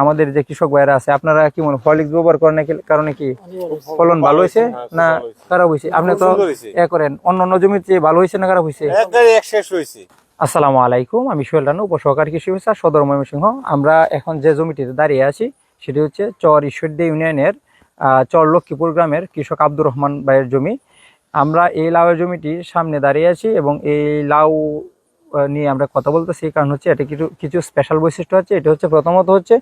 আমাদের যে কৃষক ভাইরা আছে আপনারা কি মনে ফলিক্স ব্যবহার করেন কারণে কি ফলন ভালো হয়েছে হ্যাঁ, না খারাপ হয়েছে? আপনি তো এ করেন অন্য অন্য জমির চেয়ে ভালো হয়েছে না খারাপ হয়েছে? আসসালামু আলাইকুম আমি সোহেল রানু উপসহকারী কৃষি অফিসার সদর ময়মনসিংহ। আমরা এখন যে জমিটিতে দাঁড়িয়ে আছি সেটি হচ্ছে চর ঈশ্বরদী ইউনিয়নের চর লক্ষ্মীপুর গ্রামের কৃষক আব্দুর রহমান ভাইয়ের জমি। আমরা এই লাউয়ের জমিটির সামনে দাঁড়িয়ে আছি এবং এই লাউ নিয়ে আমরা কথা বলতেছি কারণ হচ্ছে এটা কিছু কিছু স্পেশাল বৈশিষ্ট্য আছে। এটা হচ্ছে প্রথমত হচ্ছে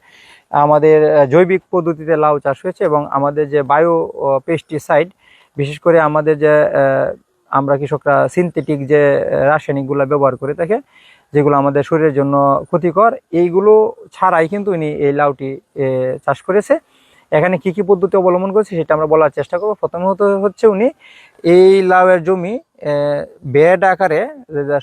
আমাদের জৈবিক পদ্ধতিতে লাউ চাষ হয়েছে এবং আমাদের যে বায়ো পেস্টিসাইড বিশেষ করে আমাদের যে আমরা কৃষকরা সিনথেটিক যে রাসায়নিকগুলো ব্যবহার করে থাকে, যেগুলো আমাদের শরীরের জন্য ক্ষতিকর, এইগুলো ছাড়াই কিন্তু উনি এই লাউটি চাষ করেছে। এখানে কি কি পদ্ধতি অবলম্বন করেছে সেটা আমরা বলার চেষ্টা করব। প্রথমত হচ্ছে উনি এই লাউয়ের জমি বেড আকারে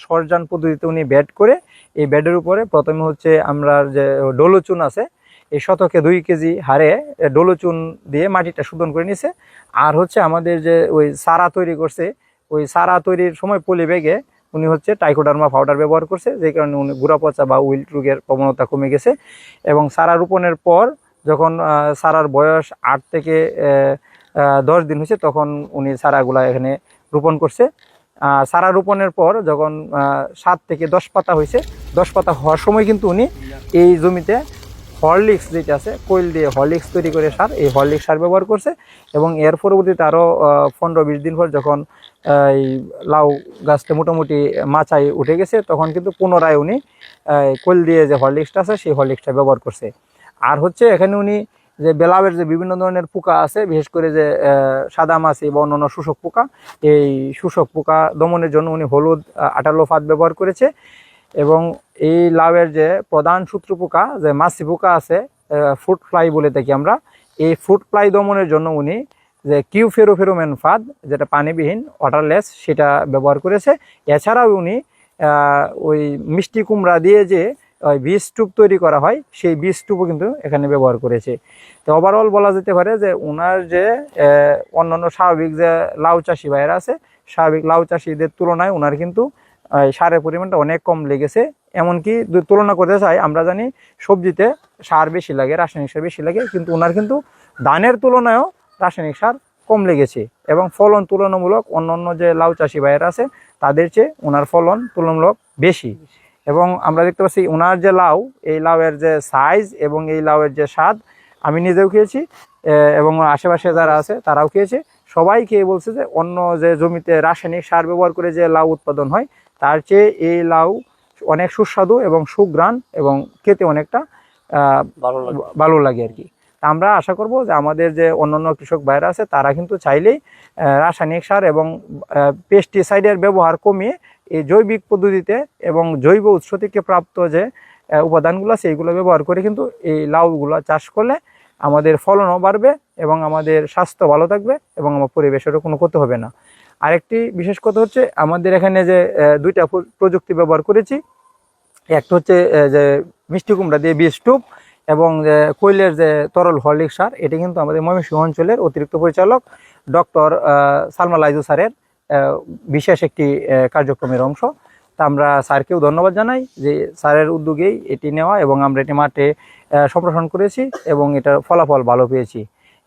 সরজান পদ্ধতিতে উনি বেড করে, এই বেডের উপরে প্রথমে হচ্ছে আমরা যে ডোলোচুন আছে, এই শতকে দুই কেজি হারে ডোলোচুন দিয়ে মাটিটা শোধন করে নিছে। আর হচ্ছে আমাদের যে ওই সারা তৈরি করছে, ওই সারা তৈরির সময় পলি বেগে উনি হচ্ছে টাইকোডার্মা পাউডার ব্যবহার করছে, যে কারণে উনি গুড়া পচা বা উইল্ট রোগের প্রবণতা কমে গেছে। এবং সারা রোপণের পর যখন সারার বয়স আট থেকে দশ দিন হয়েছে, তখন উনি সারাগুলা এখানে রোপণ করছে। সারা রোপণের পর যখন সাত থেকে দশ পাতা হয়েছে, দশ পাতা হওয়ার সময় কিন্তু উনি এই জমিতে হরলিক্স যেটা আছে, কোয়েল দিয়ে হরলিক্স তৈরি করে সার, এই হরলিক্স সার ব্যবহার করছে এবং এর পরবর্তীতে আরও পনেরো বিশ দিন পর যখন এই লাউ গাছটা মোটামুটি মাচায় উঠে গেছে, তখন কিন্তু পুনরায় উনি কোয়েল দিয়ে যে হরলিক্সটা আছে, সেই হরলিক্সটা ব্যবহার করছে। আর হচ্ছে এখানে উনি যে বেলাবের যে বিভিন্ন ধরনের পোকা আছে, বিশেষ করে যে সাদা মাছি বা অন্যান্য শোষক পোকা, এই শোষক পোকা দমনের জন্য উনি হলুদ আটালো ফাঁদ ব্যবহার করেছে। এবং এই লাউয়ের যে প্রধান শত্রু পোকা, যে মাছি পোকা আছে ফ্রুট ফ্লাই বলে থাকি আমরা, এই ফ্রুট ফ্লাই দমনের জন্য উনি যে কিউ ফেরোফেরোমেন ফাঁদ, যেটা পানিবিহীন ওয়াটারলেস সেটা ব্যবহার করেছে। এছাড়াও উনি ওই মিষ্টি কুমড়া দিয়ে যে ওই বীজ টুপ তৈরি করা হয়, সেই বীজ টুপও কিন্তু এখানে ব্যবহার করেছে। তো ওভারঅল বলা যেতে পারে যে ওনার যে অন্যান্য স্বাভাবিক যে লাউ চাষি ভাইয়েরা আছে, স্বাভাবিক লাউ চাষিদের তুলনায় ওনার কিন্তু সারের পরিমাণটা অনেক কম লেগেছে। এমনকি তুলনা করতে চাই, আমরা জানি সবজিতে সার বেশি লাগে, রাসায়নিক সার বেশি লাগে, কিন্তু ওনার কিন্তু ধানের তুলনায়ও রাসায়নিক সার কম লেগেছে এবং ফলন তুলনামূলক অন্যান্য যে লাউ চাষি ভাইয়েরা আছে, তাদের চেয়ে ওনার ফলন তুলনামূলক বেশি। এবং আমরা দেখতে পাচ্ছি ওনার যে লাউ এই লাউয়ের যে সাইজ এবং এই লাউয়ের যে স্বাদ আমি নিজেও খেয়েছি এবং আশেপাশে যারা আছে তারাও খেয়েছে। সবাই খেয়ে বলছে যে অন্য যে জমিতে রাসায়নিক সার ব্যবহার করে যে লাউ উৎপাদন হয় তার চেয়ে এই লাউ অনেক সুস্বাদু এবং সুগ্রাণ এবং খেতে অনেকটা ভালো লাগে। ভালো লাগে আর কি। তা আমরা আশা করব যে আমাদের যে অন্যান্য কৃষক ভাইরা আছে তারা কিন্তু চাইলেই রাসায়নিক সার এবং পেস্টিসাইডের ব্যবহার কমিয়ে এই জৈবিক পদ্ধতিতে এবং জৈব উৎস থেকে প্রাপ্ত যে উপাদানগুলো আছে এইগুলো ব্যবহার করে কিন্তু এই লাউগুলো চাষ করলে আমাদের ফলনও বাড়বে এবং আমাদের স্বাস্থ্য ভালো থাকবে এবং আমার পরিবেশেরও কোনো ক্ষতি হবে না। আরেকটি বিশেষ কথা হচ্ছে আমাদের এখানে যে দুইটা প্রযুক্তি ব্যবহার করেছি। একটা হচ্ছে যে মিষ্টি কুমড়া দিয়ে বীজ টুপ এবং যে কোয়েলের যে তরল হরলিক সার এটি কিন্তু আমাদের ময়মনসিংহ অঞ্চলের অতিরিক্ত পরিচালক ডক্টর সালমা লাইজু স্যারের আহ, বিশেষ একটি কার্যক্রমের অংশ। তা আমরা স্যারকেও ধন্যবাদ জানাই যে স্যারের উদ্যোগেই এটি নেওয়া এবং আমরা এটি মাঠে সম্প্রসারণ করেছি এবং এটার ফলাফল ভালো পেয়েছি।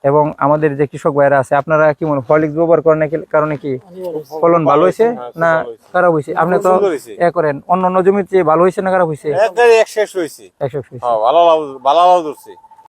এবং আমাদের যে কৃষক ভাইরা আছে আপনারা কি মনে ফলিক্স ব্যবহার করেন কারণে কি ফলন ভালো হয়েছে? হ্যাঁ, না খারাপ হয়েছে? আপনি তো এ করেন। অন্য অন্য জমির চেয়ে ভালো হয়েছে না খারাপ হয়েছে? হ্যাঁ ভালো ভালো